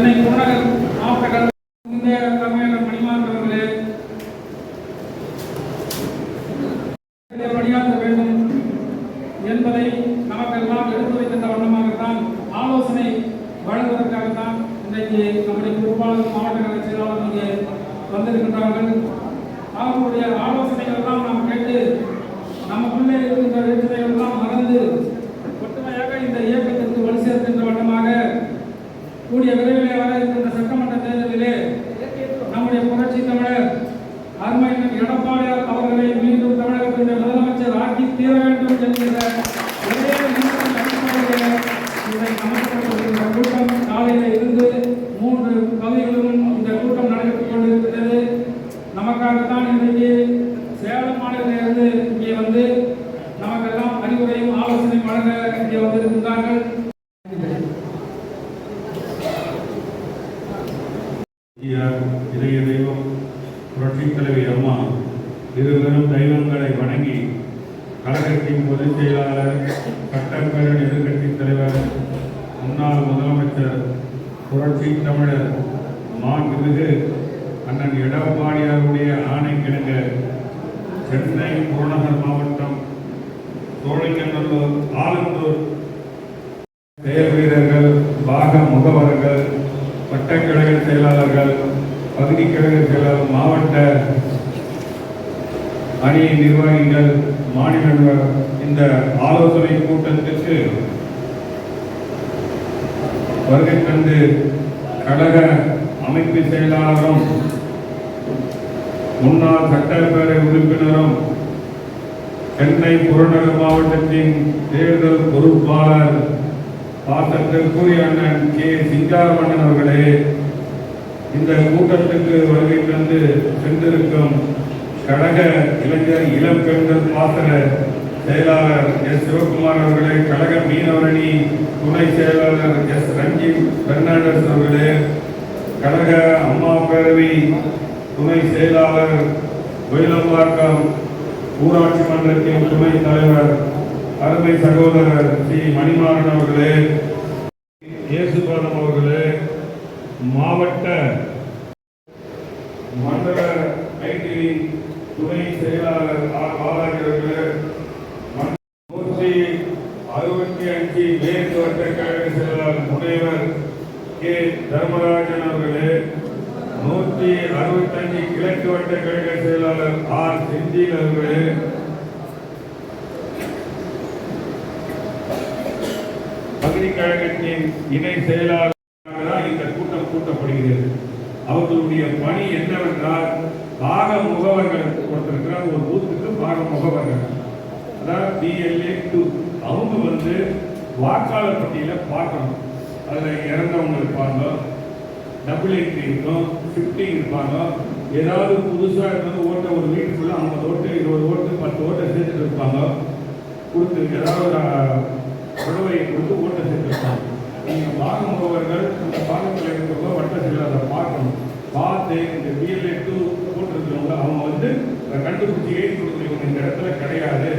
சென்னை புறநகர் மாவட்ட முந்தைய பணியாற்ற வேண்டும் என்பதை நமக்கெல்லாம் எடுத்துரைக்கின்ற வண்ணமாகத்தான் ஆலோசனை வழங்குவதற்காகத்தான் இன்றைக்கு நம்முடைய பொறுப்பாளர் மாவட்ட கழக செயலாளர் இங்கே வந்திருக்கின்றார்கள். அவர்களுடைய ஆலோசனைகள் எல்லாம் நாம் கேட்டு நமக்குள்ளே இருக்கின்ற வேற்றுமைகள் எல்லாம் எடப்பாடியார் அவர்களை மீண்டும் தமிழகத்தினுடைய முதலமைச்சர் ஆக்கி தீர வேண்டும் என்கிற ஒரே அடிப்படையிலே இதை கூட்டம் காலையில் இருந்து மூன்று பகுதிகளிலும் இந்த கூட்டம் நடைபெற்றுக் கொண்டிருக்கிறது. நமக்காகத்தான் இன்றைக்கு சேலம் மாநிலத்திலிருந்து இங்கே வந்து நமக்கெல்லாம் அறிவுரையும் ஆலோசனையும் வழங்க இங்கே வந்திருக்கிறார்கள் இளைய தெய்வம் புரட்சித் தலைவி அம்மா இருவரும் தெய்வங்களை வணங்கி கழகத்தின் பொதுச் செயலாளர் சட்டப்பேரவை எதிர்க்கட்சித் தலைவர் முன்னாள் முதலமைச்சர் புரட்சி தமிழர் மாண்புமிகு அண்ணன் எடப்பாடியாருடைய ஆணைக்கிணங்க சென்னை புறநகர் மாவட்டம் சோழிங்கநல்லூர் ஆலந்தூர். செயல் வீரர்கள் பாக முகவர்கள் வட்டக்கழக செயலாளர்கள் பகுதி கழக செயலாளர் மாவட்ட அணி நிர்வாகிகள் மாநில இந்த ஆலோசனை கூட்டத்திற்கு வருகை தந்து கழக அமைப்பு செயலாளரும் முன்னாள் சட்டப்பேரவை உறுப்பினரும் சென்னை புறநகர் மாவட்டத்தின் தேர்தல் பொறுப்பாளர் பாசத்திற்குரிய அண்ணன் கே. சிங்காரமணன் அவர்களே இந்த கூட்டத்துக்கு வருகை தந்து சென்றிருக்கும் கழக இளைஞர் இளம் பெண்கள் பாசன செயலாளர் எஸ். சிவகுமார் அவர்களே கழக மீனவரணி துணை செயலாளர் எஸ். ரஞ்சித் பெர்னாண்டஸ் அவர்களே கழக அம்மா பேரவை துணை செயலாளர் ஒயிலம்பாக்கம் ஊராட்சி மன்றத்தின் துணை தலைவர் அருமை சகோதரர் ஸ்ரீ மணிமாறன் அவர்களே இயேசுபாதம் அவர்களே மாவட்ட மண்டல ஐடி துணை செயலாளர் ஆர் பாலாஜி நூற்றி அறுபத்தி அஞ்சு மேற்கு வட்ட கழக செயலாளர் முனைவர் கே. தர்மராஜன் அவர்களே நூற்றி அறுபத்தஞ்சு கிழக்கு வட்ட கழக செயலாளர் ஆர். செந்தில் அவர்களே பகுதி கழகத்தின் இணை செயலாளராக இந்த கூட்டம் கூட்டப்படுகிறது. அவர்களுடைய பணி என்னவென்றால் பாக முகவர்கள் ஒருத்தர் ஒரு பூத்துக்கு பாக முகவர்கள். அதாவது பிஎல்ஏ டூ அவங்க வந்து வாக்காளர் பட்டியலில் பார்க்கணும். அதில் இறந்தவங்க இருப்பாங்க. டபுள் எயிட்டி இருக்கும். ஃபிஃப்டி இருப்பாங்க. ஏதாவது புதுசாக இருந்தது ஓட்ட ஒரு வீட்டுக்குள்ளே ஐம்பது ஓட்டு இருபது ஓட்டு பத்து ஓட்டை சேர்த்துட்டு இருப்பாங்க. கொடுத்து ஏதாவது ஒரு அஹ், புடவையை கொடுத்து ஓட்டை சேர்த்துருப்பாங்க நீங்கள் பாகம் முகவர்கள் அந்த பாகத்தில் இருக்கிறவங்க வட்ட சில அதை பார்க்கணும். பார்த்து கண்டுபிடிச்சி எழுதி கொடுத்து இந்த இடத்துல கிடையாது.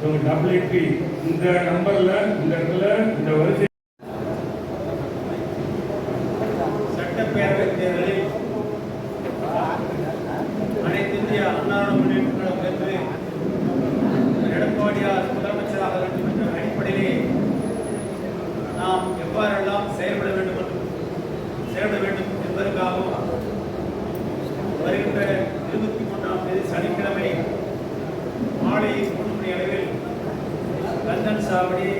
இவங்க டபுள் எட்டி இந்த நம்பரில் இந்த இடத்துல இந்த வரிசை மூன்று அளவில் கந்தன் சாவடி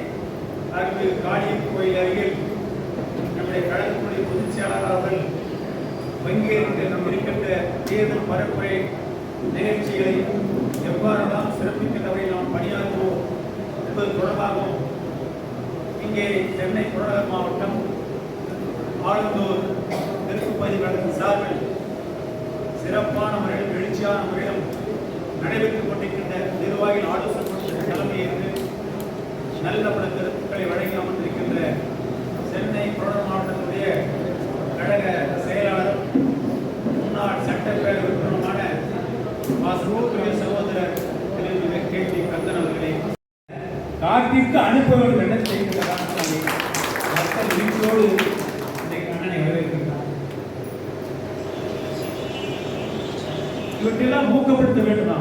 அருகில் காளியம் கோயில் அருகில் நம்முடைய கழகத்துடைய பொதுச் செயலாளர் அவர்கள் பங்கேற்று இருக்கின்ற தேர்தல் பரப்புரை நிகழ்ச்சிகளை எவ்வாறெல்லாம் சிறப்பிக்கின்ற வகையில் நாம் பணியாற்றுவோம் என்பது தொடர்பாகவும் இங்கே சென்னை புறநகர் மாவட்டம் ஆலந்தூர் தெற்குப்பதி கழகத்தின் சார்பில் சிறப்பான முறையில் எழுச்சியான முறையிலும் நடைபெற்றுக் கொண்டிருக்கின்ற நிர்வாகிகள் ஆலோசனை தலைமையேற்று நல்ல பல கருத்துக்களை வழங்கி அமர்ந்திருக்கின்ற சென்னை புறநகர் மாவட்டத்துடைய கழக செயலாளர் முன்னாள் சட்டப்பேரவை உறுப்பினருமான வாசுடைய சகோதரர் திரு கே கந்தன் அவர்களே காட்டிற்கு அனுப்ப வேண்டும் என செய்கின்ற மக்கள் வீட்டோடு இவற்றையெல்லாம் ஊக்கப்படுத்த வேண்டுமா?